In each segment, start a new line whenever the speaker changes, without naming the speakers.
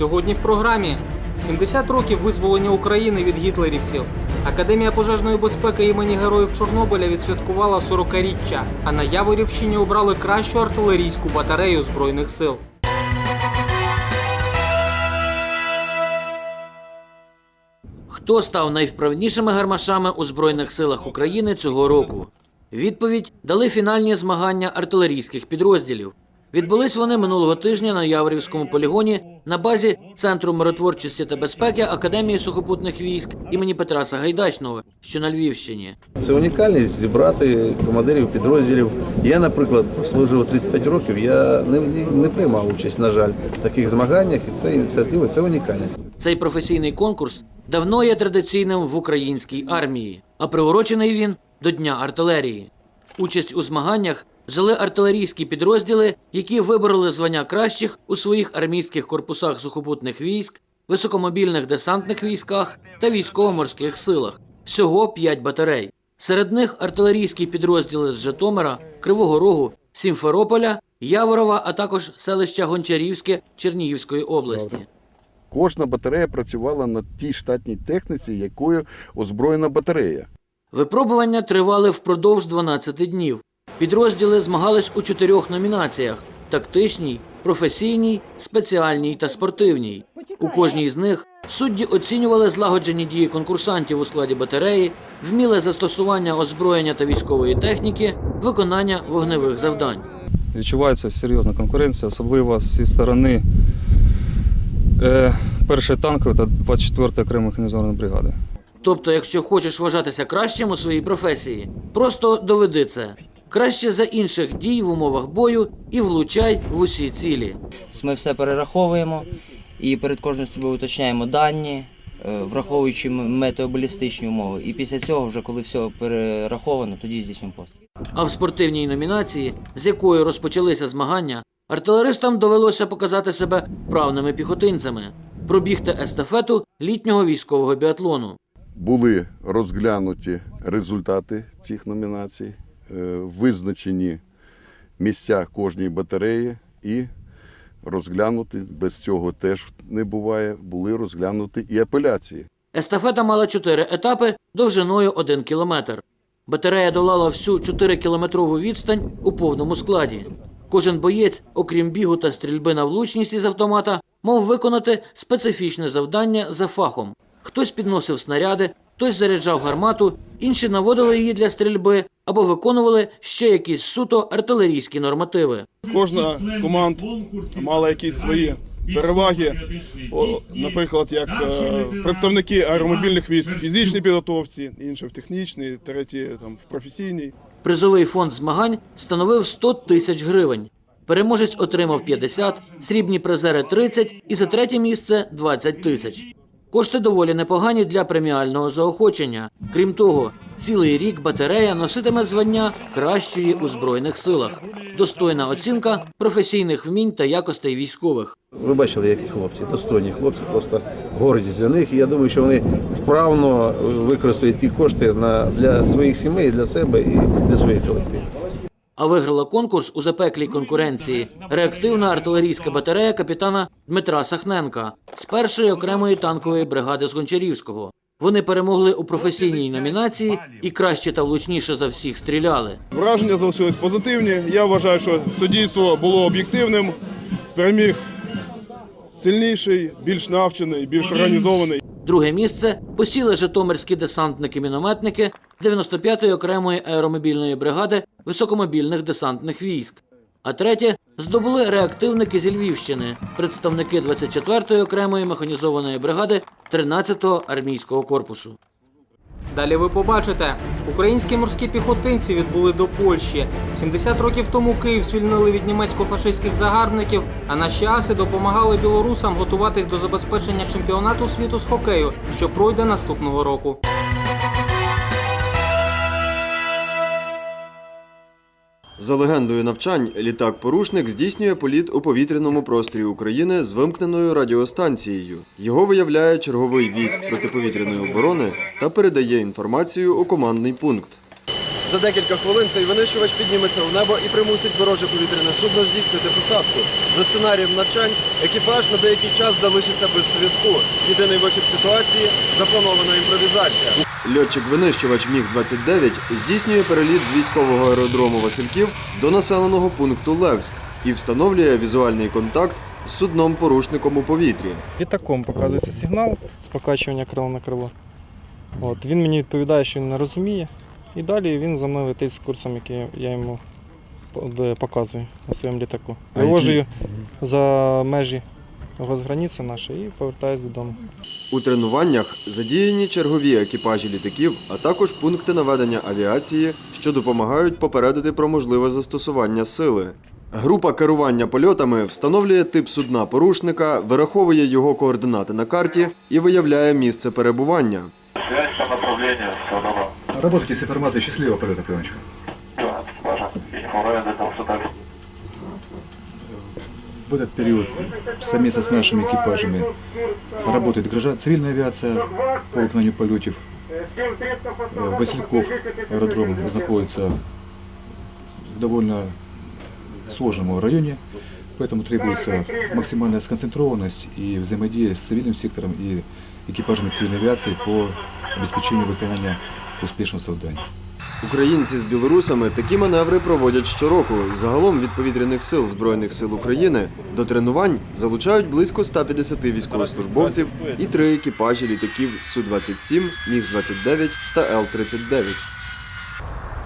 Сьогодні в програмі 70 років визволення України від гітлерівців. Академія пожежної безпеки імені Героїв Чорнобиля відсвяткувала 40-річчя, а на Яворівщині обрали кращу артилерійську батарею збройних сил.
Хто став найвправнішими гармашами у Збройних силах України цього року? Відповідь дали фінальні змагання артилерійських підрозділів. Відбулись вони минулого тижня на Яворівському полігоні на базі Центру миротворчості та безпеки Академії сухопутних військ імені Петра Сагайдачного, що на Львівщині.
Це унікальність зібрати командирів підрозділів. Я, наприклад, служив 35 років. Я не, не приймав участь, на жаль, в таких змаганнях, і це ініціатива, це унікальність.
Цей професійний конкурс давно є традиційним в українській армії, а приурочений він до Дня артилерії. Участь у змаганнях взяли артилерійські підрозділи, які вибороли звання кращих у своїх армійських корпусах сухопутних військ, високомобільних десантних військах та військово-морських силах. Всього 5 батарей. Серед них артилерійські підрозділи з Житомира, Кривого Рогу, Сімферополя, Яворова, а також селища Гончарівське Чернігівської області.
Кожна батарея працювала на тій штатній техніці, якою озброєна батарея.
Випробування тривали впродовж 12 днів. Підрозділи змагались у чотирьох номінаціях: тактичній, професійній, спеціальній та спортивній. У кожній з них судді оцінювали злагоджені дії конкурсантів у складі батареї, вміле застосування озброєння та військової техніки, виконання вогневих завдань.
Відчувається серйозна конкуренція, особливо зі сторони е, першої танкової та 24-ї окремої механізованої бригади.
Тобто, якщо хочеш вважатися кращим у своїй професії, просто доведи це. Краще за інших дій в умовах бою і влучай в усі цілі.
Ми все перераховуємо і перед кожною стрільбою уточняємо дані, е, враховуючи метеобалістичні умови. І після цього, вже коли все перераховано, тоді здійснюємо постріл.
А в спортивній номінації, з якої розпочалися змагання, артилеристам довелося показати себе вправними піхотинцями, пробігти естафету літнього військового біатлону.
Були розглянуті результати цих номінацій, визначені місця кожній батареї і розглянути, без цього теж не буває, були розглянуті і апеляції.
Естафета мала чотири етапи довжиною 1 кілометр. Батарея долала всю 4-кілометрову відстань у повному складі. Кожен боєць, окрім бігу та стрільби на влучність із автомата, мав виконати специфічне завдання за фахом. Хтось підносив снаряди, хтось заряджав гармату, інші наводили її для стрільби або виконували ще якісь суто артилерійські нормативи.
Кожна з команд мала якісь свої переваги. Наприклад, як е, представники аеромобільних військ в фізичній підготовці, інші в технічній, треті там в професійній.
Призовий фонд змагань становив 100 тисяч гривень. Переможець отримав 50, срібні призери 30 і за третє місце 20 тисяч. Кошти доволі непогані для преміального заохочення. Крім того, цілий рік батарея носитиме звання кращої у збройних силах. Достойна оцінка професійних вмінь та якостей військових.
Ви бачили, які хлопці, достойні хлопці, просто гордість за них. Я думаю, що вони вправно використають ті кошти на, для своїх сімей, для себе і для своїх колективів.
А виграла конкурс у запеклій конкуренції реактивна артилерійська батарея капітана Дмитра Сахненка з першої окремої танкової бригади з Гончарівського. Вони перемогли у професійній номінації і краще та влучніше за всіх стріляли.
Враження залишились позитивні. Я вважаю, що суддівство було об'єктивним. Переміг сильніший, більш навчений, більш організований.
Друге місце посіли житомирські десантники-мінометники 95-ї окремої аеромобільної бригади високомобільних десантних військ. А третє здобули реактивники зі Львівщини, представники 24-ї окремої механізованої бригади 13-го армійського корпусу.
Далі ви побачите, українські морські піхотинці відбули до Польщі. 70 років тому Київ звільнили від німецько-фашистських загарбників, а наші аси допомагали білорусам готуватись до забезпечення чемпіонату світу з хокею, що пройде наступного року.
За легендою навчань, літак-порушник здійснює політ у повітряному просторі України з вимкненою радіостанцією. Його виявляє черговий військ протиповітряної оборони та передає інформацію у командний пункт. За декілька хвилин цей винищувач підніметься у небо і примусить вороже повітряне судно здійснити посадку. За сценарієм навчань екіпаж на деякий час залишиться без зв'язку. Єдиний вихід ситуації запланована імпровізація. Льотчик-винищувач Міг-29 здійснює переліт з військового аеродрому Васильків до населеного пункту Левськ і встановлює візуальний контакт з судном-порушником у повітрі.
Літаком показується сигнал з покачування крила на крило. От, він мені відповідає, що він не розуміє. І далі він за мною летить з курсом, який я йому показую на своєму літаку. Вивожу за межі госграниці нашої і повертаюся додому.
У тренуваннях задіяні чергові екіпажі літаків, а також пункти наведення авіації, що допомагають попередити про можливе застосування сили. Група керування польотами встановлює тип судна порушника, вираховує його координати на карті і виявляє місце перебування.
Связь по направлению, все добро.
Работайте с информацией счастливого полета, Пленочка.
Да, экипажа.
В этот период совместно с нашими экипажами работает граждан, цивильная авиация по виконанию полетов. Э, Васильков аэродром находится в довольно сложном районе, поэтому требуется максимальная сконцентрованность и взаимодействие с цивильным сектором и экипажами цивильной авиации по обеспечению выполнения успешного завдания.
Українці з білорусами такі маневри проводять щороку. Загалом від повітряних сил Збройних сил України до тренувань залучають близько 150 військовослужбовців і три екіпажі літаків Су-27, Міг-29 та Л-39.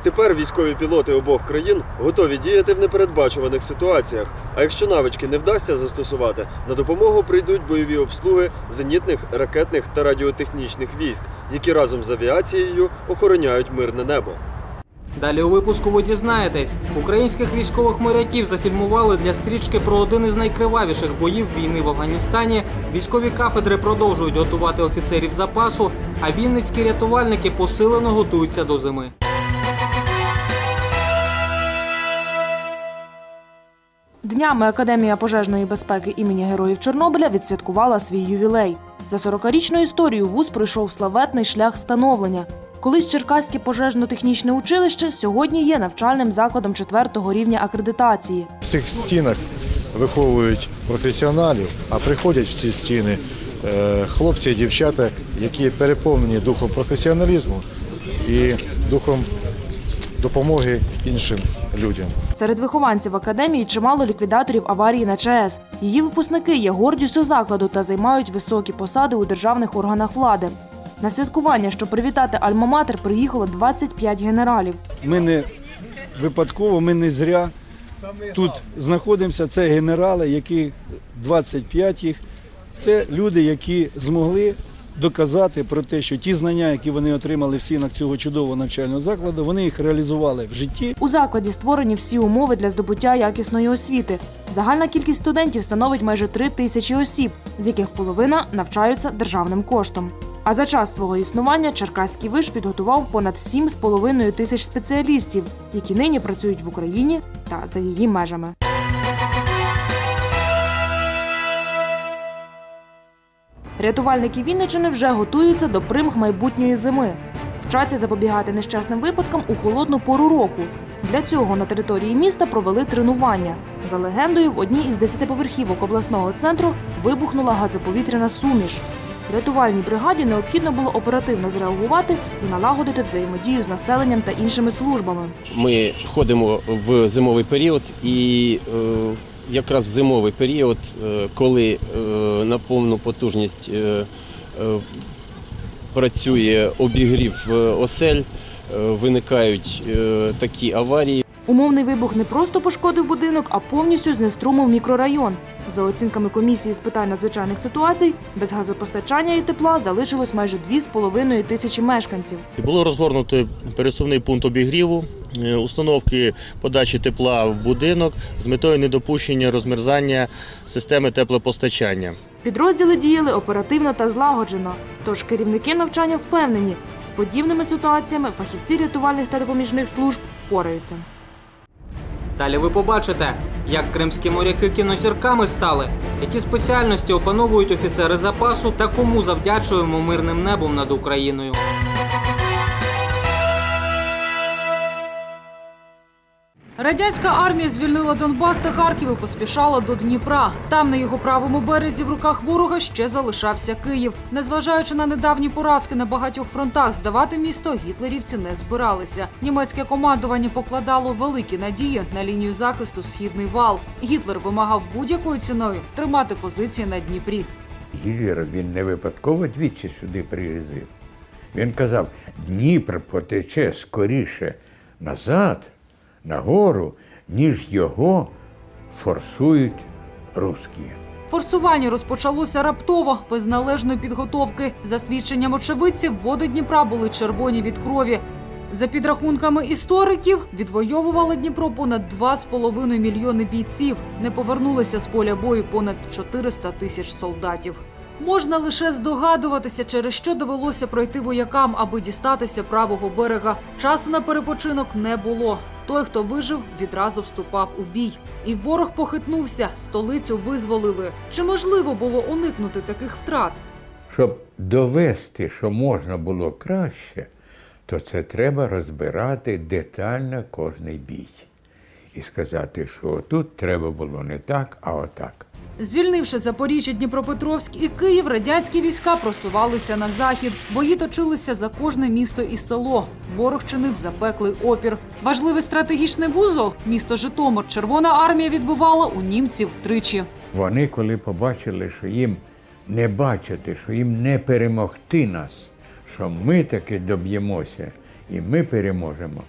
Тепер військові пілоти обох країн готові діяти в непередбачуваних ситуаціях. А якщо навички не вдасться застосувати, на допомогу прийдуть бойові обслуги зенітних, ракетних та радіотехнічних військ, які разом з авіацією охороняють мирне небо.
Далі у випуску ви дізнаєтесь, українських військових моряків зафільмували для стрічки про один із найкривавіших боїв війни в Афганістані. Військові кафедри продовжують готувати офіцерів запасу, а вінницькі рятувальники посилено готуються до зими.
Днями Академія пожежної безпеки імені Героїв Чорнобиля відсвяткувала свій ювілей. За 40-річну історію вуз пройшов славетний шлях становлення. Колись Черкаське пожежно-технічне училище сьогодні є навчальним закладом 4-го рівня акредитації.
В цих стінах виховують професіоналів, а приходять в ці стіни е, хлопці і дівчата, які переповнені духом професіоналізму і духом допомоги іншим людям.
Серед вихованців академії чимало ліквідаторів аварії на ЧАЕС. Її випускники є гордістю закладу та займають високі посади у державних органах влади. На святкування, щоб привітати Альма-Матер, приїхало 25 генералів.
Ми не випадково, ми не зря тут знаходимося. Це генерали, які 25 їх. Це люди, які змогли доказати про те, що ті знання, які вони отримали в стінах цього чудового навчального закладу, вони їх реалізували в житті.
У закладі створені всі умови для здобуття якісної освіти. Загальна кількість студентів становить майже три тисячі осіб, з яких половина навчаються державним коштом. А за час свого існування Черкаський виш підготував понад 7,5 тисяч спеціалістів, які нині працюють в Україні та за її межами. Рятувальники Вінничини вже готуються до примх майбутньої зими. Вчаться запобігати нещасним випадкам у холодну пору року. Для цього на території міста провели тренування. За легендою, в одній із десятиповерхівок обласного центру вибухнула газоповітряна суміш. Рятувальній бригаді необхідно було оперативно зреагувати і налагодити взаємодію з населенням та іншими службами.
Ми входимо в зимовий період, і е, якраз в зимовий період, е, коли е, на повну потужність е, працює обігрів осель, виникають такі аварії.
Умовний вибух не просто пошкодив будинок, а повністю знеструмив мікрорайон. За оцінками комісії з питань надзвичайних ситуацій, без газопостачання і тепла залишилось майже 2,5 тисячі мешканців.
Було розгорнуто пересувний пункт обігріву, установки подачі тепла в будинок з метою недопущення розмерзання системи теплопостачання.
Підрозділи діяли оперативно та злагоджено. Тож керівники навчання впевнені, з подібними ситуаціями фахівці рятувальних та допоміжних служб впораються.
Далі ви побачите, як кримські моряки кінозірками стали, які спеціальності опановують офіцери запасу та кому завдячуємо мирним небом над Україною.
Радянська армія звільнила Донбас та Харків і поспішала до Дніпра. Там на його правому березі в руках ворога ще залишався Київ. Незважаючи на недавні поразки на багатьох фронтах, здавати місто гітлерівці не збиралися. Німецьке командування покладало великі надії на лінію захисту Східний вал. Гітлер вимагав будь-якою ціною тримати позиції на Дніпрі.
Гітлер він не випадково двічі сюди приїздив. Він казав, Дніпр потече скоріше назад, нагору, ніж його форсують русські.
Форсування розпочалося раптово, без належної підготовки. За свідченням очевидців, води Дніпра були червоні від крові. За підрахунками істориків, відвоювали Дніпро понад 2,5 мільйони бійців. Не повернулися з поля бою понад 400 тисяч солдатів. Можна лише здогадуватися, через що довелося пройти воякам, аби дістатися правого берега. Часу на перепочинок не було. Той, хто вижив, відразу вступав у бій. І ворог похитнувся, столицю визволили. Чи можливо було уникнути таких втрат?
Щоб довести, що можна було краще, то це треба розбирати детально кожний бій. І сказати, що тут треба було не так, а отак.
Звільнивши Запоріжжя, Дніпропетровськ і Київ, радянські війська просувалися на захід. Бої точилися за кожне місто і село. Ворог чинив запеклий опір. Важливий стратегічний вузол місто Житомир. Червона армія відбивала у німців тричі.
Вони, коли побачили, що їм не бачити, що їм не перемогти нас, що ми таки доб'ємося і ми переможемо,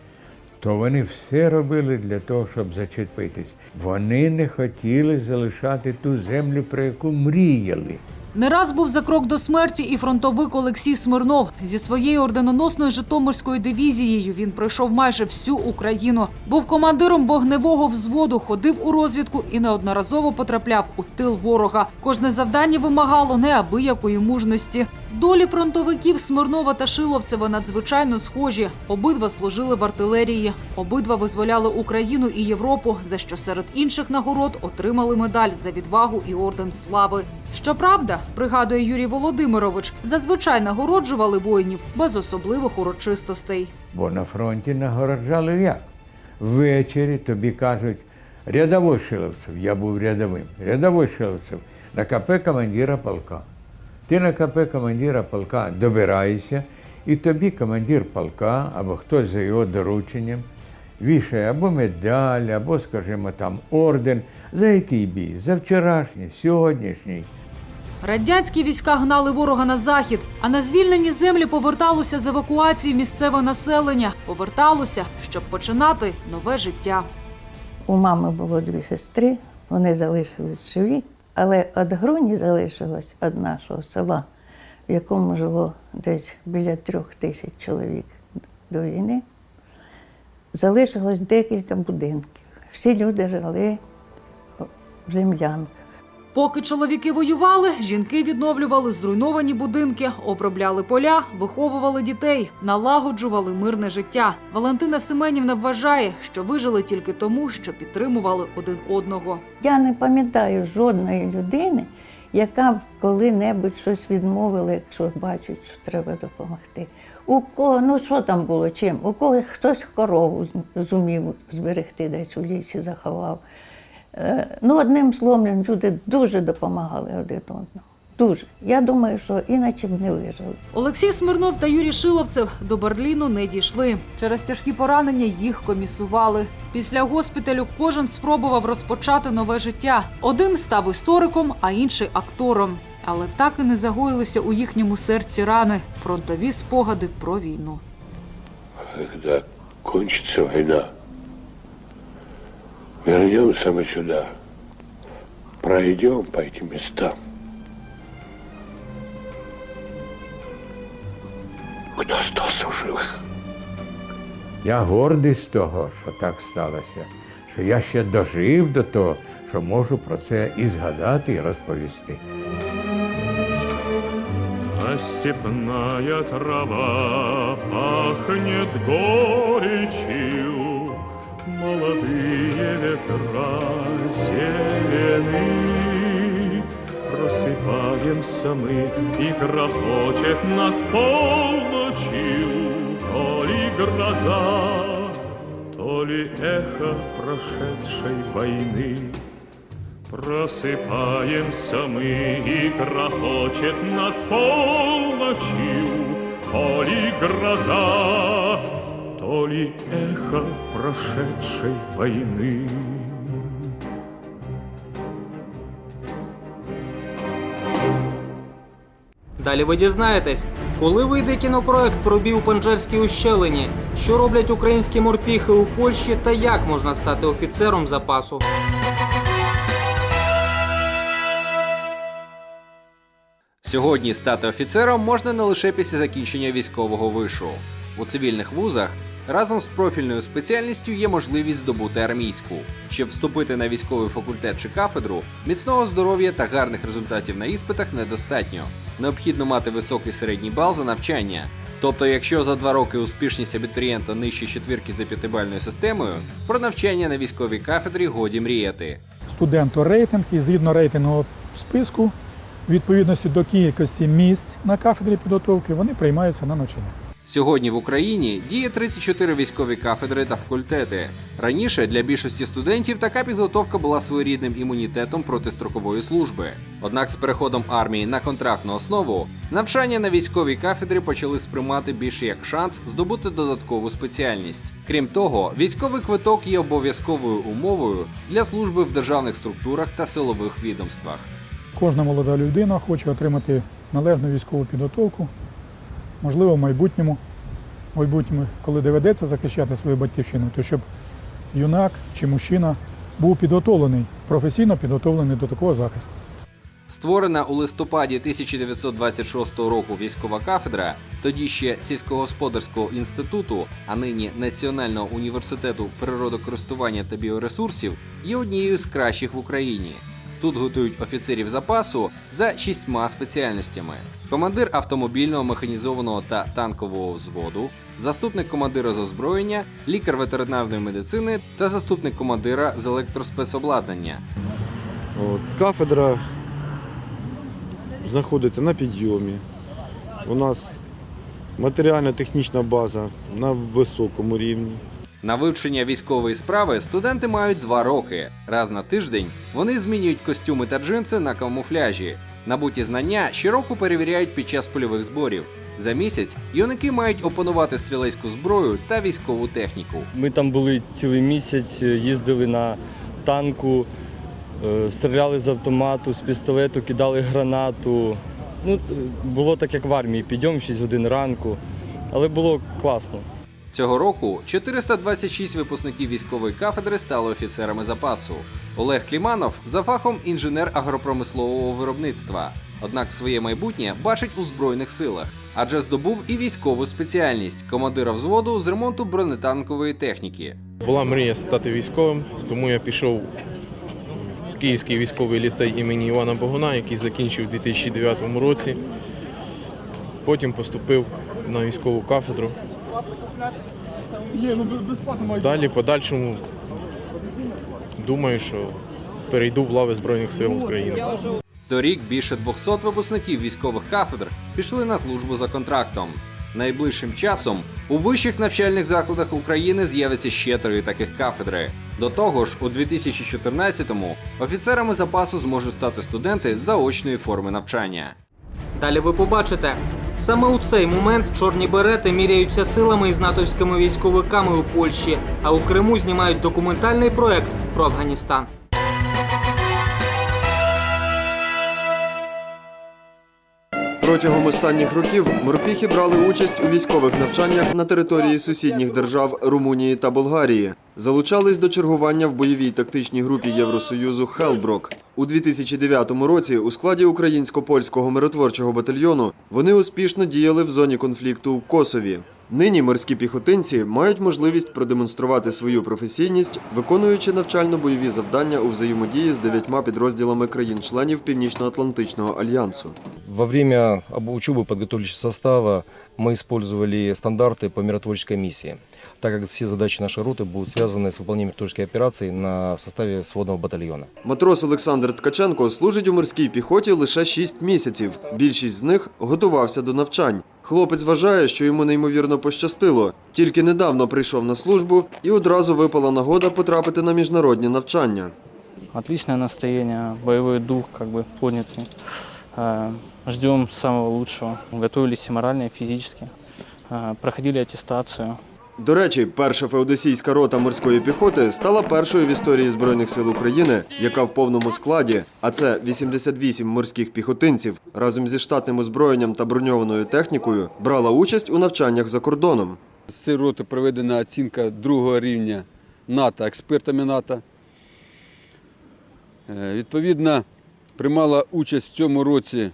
то вони все робили для того, щоб зачепитись. Вони не хотіли залишати ту землю, про яку мріяли.
Не раз був за крок до смерті і фронтовик Олексій Смирнов. Зі своєю орденоносною Житомирською дивізією він пройшов майже всю Україну. Був командиром вогневого взводу, ходив у розвідку і неодноразово потрапляв у тил ворога. Кожне завдання вимагало неабиякої мужності. Долі фронтовиків Смирнова та Шиловцева надзвичайно схожі. Обидва служили в артилерії, обидва визволяли Україну і Європу, за що серед інших нагород отримали медаль за відвагу і орден слави. Щоправда, пригадує Юрій Володимирович, зазвичай нагороджували воїнів без особливих урочистостей.
Бо на фронті нагороджали як? Ввечері тобі кажуть, рядовой Шиловцев, я був рядовим, рядовой Шиловцев, на КП командира полка. Ти на КП командира полка добираєшся, і тобі командир полка або хтось за його дорученням вішає або медаль, або, скажімо, там орден. За який бій? За вчорашній, сьогоднішній.
Радянські війська гнали ворога на захід, а на звільнені землі поверталося з евакуації місцеве населення. Поверталося, щоб починати нове життя.
У мами було дві сестри, вони залишились живі, але від Груні залишилось від нашого села, в якому жило десь біля трьох тисяч чоловік до війни. Залишилось декілька будинків. Всі люди жили в землянках.
Поки чоловіки воювали, жінки відновлювали зруйновані будинки, обробляли поля, виховували дітей, налагоджували мирне життя. Валентина Семенівна вважає, що вижили тільки тому, що підтримували один одного.
Я не пам'ятаю жодної людини, яка б коли-небудь щось відмовила, якщо бачить, що треба допомогти. У кого, ну що там було чим? У когось хтось корову зумів зберегти, десь у лісі заховав. Е, Ну, одним словом, люди дуже допомагали один одному. Дуже. Я думаю, що іначе б не вижили.
Олексій Смирнов та Юрій Шиловцев до Берліну не дійшли. Через тяжкі поранення їх комісували. Після госпіталю кожен спробував розпочати нове життя. Один став істориком, а інший актором. Але так і не загоїлися у їхньому серці рани фронтові спогади про війну.
Когда кончится война, вернемся мы сюда, пройдем по этим местам. Кто остался в живых?
Я гордий з того, що так сталося, що я ще дожив до того, що можу про це і згадати, і розповісти.
А степная трава пахнет горечью, Молодые ветра зелены. Просыпаемся мы, и грохочет над полночью То ли гроза, то ли эхо прошедшей войны. Просыпаемся мы, и грохочет над полночью, то ли гроза, то ли эхо прошедшей войны.
Далі ви дізнаєтесь, коли вийде кінопроект про бій у Панджерській ущелині, що роблять українські морпіхи у Польщі та як можна стати офіцером запасу.
Сьогодні стати офіцером можна не лише після закінчення військового вишу. У цивільних вузах разом з профільною спеціальністю є можливість здобути армійську. Щоб вступити на військовий факультет чи кафедру, міцного здоров'я та гарних результатів на іспитах недостатньо. Необхідно мати високий середній бал за навчання. Тобто, якщо за два роки успішність абітурієнта нижче четвірки за п'ятибальною системою, про навчання на військовій кафедрі годі мріяти.
студенту рейтинг і згідно рейтингового списку, відповідності до кількості місць на кафедрі підготовки, вони приймаються на навчання.
Сьогодні в Україні діє 34 військові кафедри та факультети. Раніше для більшості студентів така підготовка була своєрідним імунітетом проти строкової служби. Однак з переходом армії на контрактну основу навчання на військовій кафедрі почали сприймати більше як шанс здобути додаткову спеціальність. Крім того, військовий квиток є обов'язковою умовою для служби в державних структурах та силових відомствах.
Кожна молода людина хоче отримати належну військову підготовку, можливо, в майбутньому, в майбутньому, коли доведеться захищати свою батьківщину, то щоб юнак чи мужчина був підготовлений, професійно підготовлений до такого захисту.
Створена у листопаді 1926 року військова кафедра, тоді ще сільськогосподарського інституту, а нині Національного університету природокористування та біоресурсів, є однією з кращих в Україні. Тут готують офіцерів запасу за шістьма спеціальностями: командир автомобільного механізованого та танкового взводу, заступник командира з озброєння, лікар ветеринарної медицини та заступник командира з електроспецобладнання.
От, кафедра знаходиться на підйомі. У нас матеріально-технічна база на високому рівні.
На вивчення військової справи студенти мають два роки. Раз на тиждень вони змінюють костюми та джинси на камуфляжі. Набуті знання щороку перевіряють під час польових зборів. За місяць юнаки мають опанувати стрілецьку зброю та військову техніку.
Ми там були цілий місяць, їздили на танку, е, стріляли з автомату, з пістолету, кидали гранату. Ну, е, було так, як в армії, підйом в 6 годин ранку, але було класно.
Цього року 426 випускників військової кафедри стали офіцерами запасу. Олег Кліманов за фахом інженер агропромислового виробництва. Однак своє майбутнє бачить у збройних силах, адже здобув і військову спеціальність командира взводу з ремонту бронетанкової техніки.
Була мрія стати військовим, тому я пішов в Київський військовий ліцей імені Івана Богуна, який закінчив у 2009 році. Потім поступив на військову кафедру. Далі, подальшому, думаю, що перейду в лави Збройних сил України.
Торік більше 200 випускників військових кафедр пішли на службу за контрактом. Найближчим часом у вищих навчальних закладах України з'явиться ще три таких кафедри. До того ж, у 2014-му офіцерами запасу зможуть стати студенти заочної форми навчання.
Далі ви побачите. Саме у цей момент чорні берети міряються силами із натовськими військовиками у Польщі, а у Криму знімають документальний проект про Афганістан.
Протягом останніх років морпіхи брали участь у військових навчаннях на території сусідніх держав Румунії та Болгарії. Залучались до чергування в бойовій тактичній групі Євросоюзу Хелброк. У 2009 році у складі українсько-польського миротворчого батальйону вони успішно діяли в зоні конфлікту в Косові. Нині морські піхотинці мають можливість продемонструвати свою професійність, виконуючи навчально-бойові завдання у взаємодії з дев'ятьма підрозділами країн-членів Північно-Атлантичного альянсу.
Во время об- учебы подготовительного состава мы использовали стандарты по миротворческой миссии.
так как все задачи нашей роты будут связаны с выполнением туристской операции на, в составе сводного батальона.
Матрос Олександр Ткаченко служить у морській піхоті лише 6 місяців. Більшість з них готувався до навчань. Хлопець вважає, що йому неймовірно пощастило. Тільки недавно прийшов на службу і одразу випала нагода потрапити на міжнародні навчання.
Отличное настроение, боевой дух как бы поднятый. Э, Ждем самого лучшего. Готовились и морально, и физически. Э, Проходили аттестацию.
До речі, перша феодосійська рота морської піхоти стала першою в історії Збройних сил України, яка в повному складі, а це 88 морських піхотинців, разом зі штатним озброєнням та броньованою технікою, брала участь у навчаннях за кордоном.
З цієї роти проведена оцінка другого рівня НАТО експертами НАТО. Е, Відповідно, приймала участь в цьому році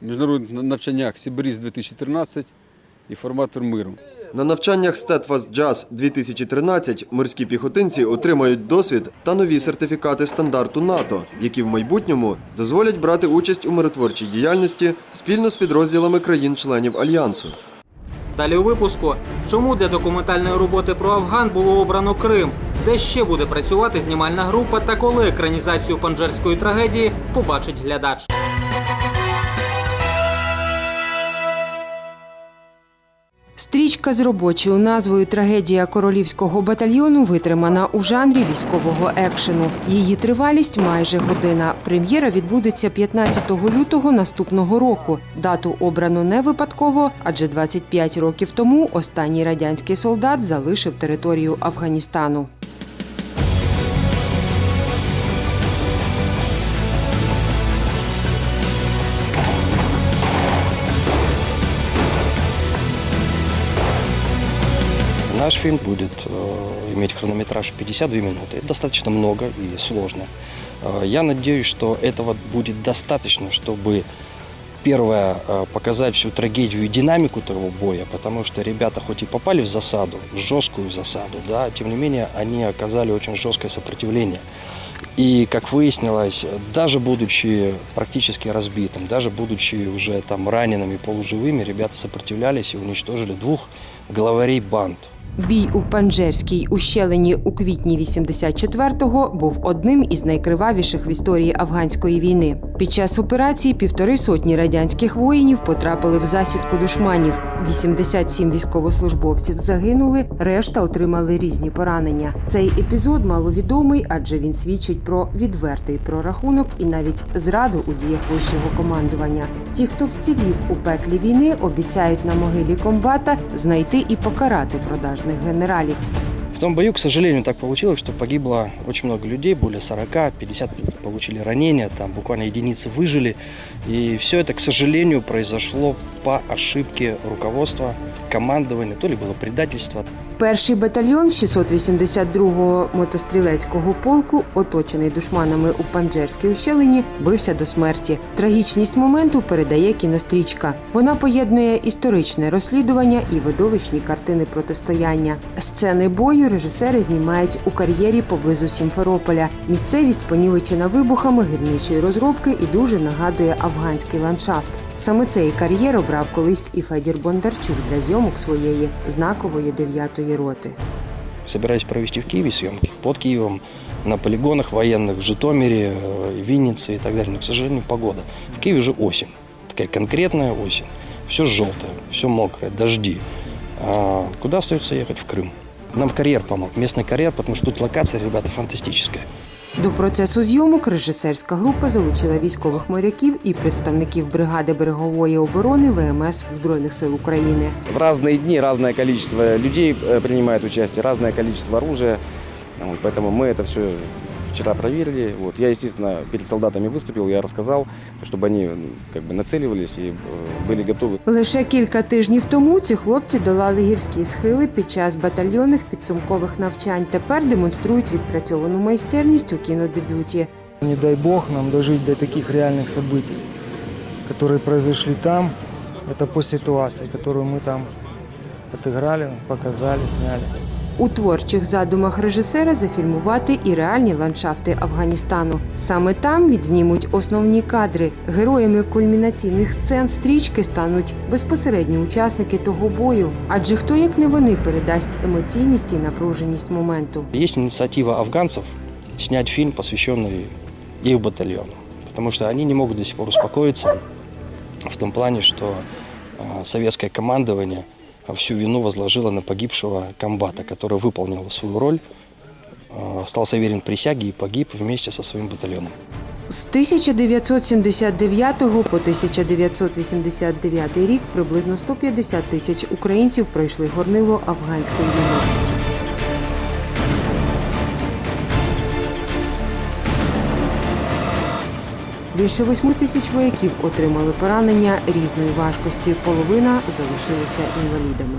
в міжнародних навчаннях Сибиріс 2013 і форматор миру.
На навчаннях Steadfast Jazz 2013 морські піхотинці отримають досвід та нові сертифікати стандарту НАТО, які в майбутньому дозволять брати участь у миротворчій діяльності спільно з підрозділами країн-членів альянсу.
Далі у випуску, чому для документальної роботи про Афган було обрано Крим, де ще буде працювати знімальна група та коли екранізацію панджерської трагедії побачить глядач.
Стрічка з робочою назвою Трагедія королівського батальйону витримана у жанрі військового екшену. Її тривалість майже година. Прем'єра відбудеться 15 лютого наступного року. Дату обрано не випадково, адже 25 років тому останній радянський солдат залишив територію Афганістану.
Наш фильм будет э, иметь хронометраж 52 минуты. Это достаточно много и сложно. Э, я надеюсь, что этого будет достаточно, чтобы первое э, показать всю трагедию и динамику того боя, потому что ребята хоть и попали в засаду, жесткую засаду, да, тем не менее они оказали очень жесткое сопротивление. И, как выяснилось, даже будучи практически разбитым, даже будучи уже там ранеными, полуживыми, ребята сопротивлялись и уничтожили двух главарей банд.
Бій у Панджерській ущелині у квітні 84-го був одним із найкривавіших в історії афганської війни. Під час операції півтори сотні радянських воїнів потрапили в засідку душманів. 87 військовослужбовців загинули, решта отримали різні поранення. Цей епізод маловідомий, адже він свідчить про відвертий прорахунок і навіть зраду у діях вищого командування. Ті, хто вцілів у пеклі війни, обіцяють на могилі комбата знайти і покарати продажних генералів.
В том бою, к сожалению, так получилось, что погибло очень много людей, более 40, 50 получили ранения, там буквально единицы выжили. И все это, к сожалению, произошло по ошибке руководства, командования, то ли было предательство.
Перший батальйон 682-го мотострілецького полку, оточений душманами у Панджерській ущелині, бився до смерті. Трагічність моменту передає кінострічка. Вона поєднує історичне розслідування і видовищні картини протистояння. Сцени бою режисери знімають у кар'єрі поблизу Сімферополя. Місцевість понівечена вибухами гірничої розробки і дуже нагадує афганський ландшафт. Саме цей кар'єр обрав колись і Федір Бондарчук для зйомок своєї знакової дев'ятої роти.
Собираюсь провести в Киеве съемки, под Киевом, на полигонах военных в Житомире, э, Виннице и так далее. Но, к сожалению, погода. В Киеве уже осень, такая конкретная осень. Все желтое, все мокрое, дожди. А куда остается ехать? В Крым. Нам карьер помог, местный карьер, потому что тут локация, ребята, фантастическая.
До процесу зйомок режисерська група залучила військових моряків і представників бригади берегової оборони ВМС Збройних сил України.
В разные дни разное количество людей э, принимает участие, разное количество оружия. Вот, поэтому мы это все вчера проверили. Вот. Я, естественно, перед солдатами выступил, я рассказал, чтобы они м, как бы нацеливались и э, были готовы.
Лише кілька тижнів тому ці хлопці долали гірські схили під час батальйонних підсумкових навчань. Тепер демонструють відпрацьовану майстерність у кінодебюті.
Не дай бог нам дожить до таких реальных событий, которые произошли там. Это по ситуации, которую мы там отыграли, показали, сняли.
У творчих задумах режисера зафільмувати і реальні ландшафти Афганістану. Саме там відзнімуть основні кадри. Героями кульмінаційних сцен стрічки стануть безпосередні учасники того бою. Адже хто як не вони передасть емоційність і напруженість моменту.
Есть инициатива афганцев снять фильм, посвященный их батальону. Потому что они не могут до сих пор успокоиться в том плане, что э, советское командование всю вину возложило на погибшего комбата, который выполнил свою роль, э, остался верен присяге и погиб вместе со своим батальоном.
З 1979 по 1989 рік приблизно 150 тисяч українців пройшли горнило афганської війни. Більше восьми тисяч вояків отримали поранення різної важкості. Половина залишилися інвалідами.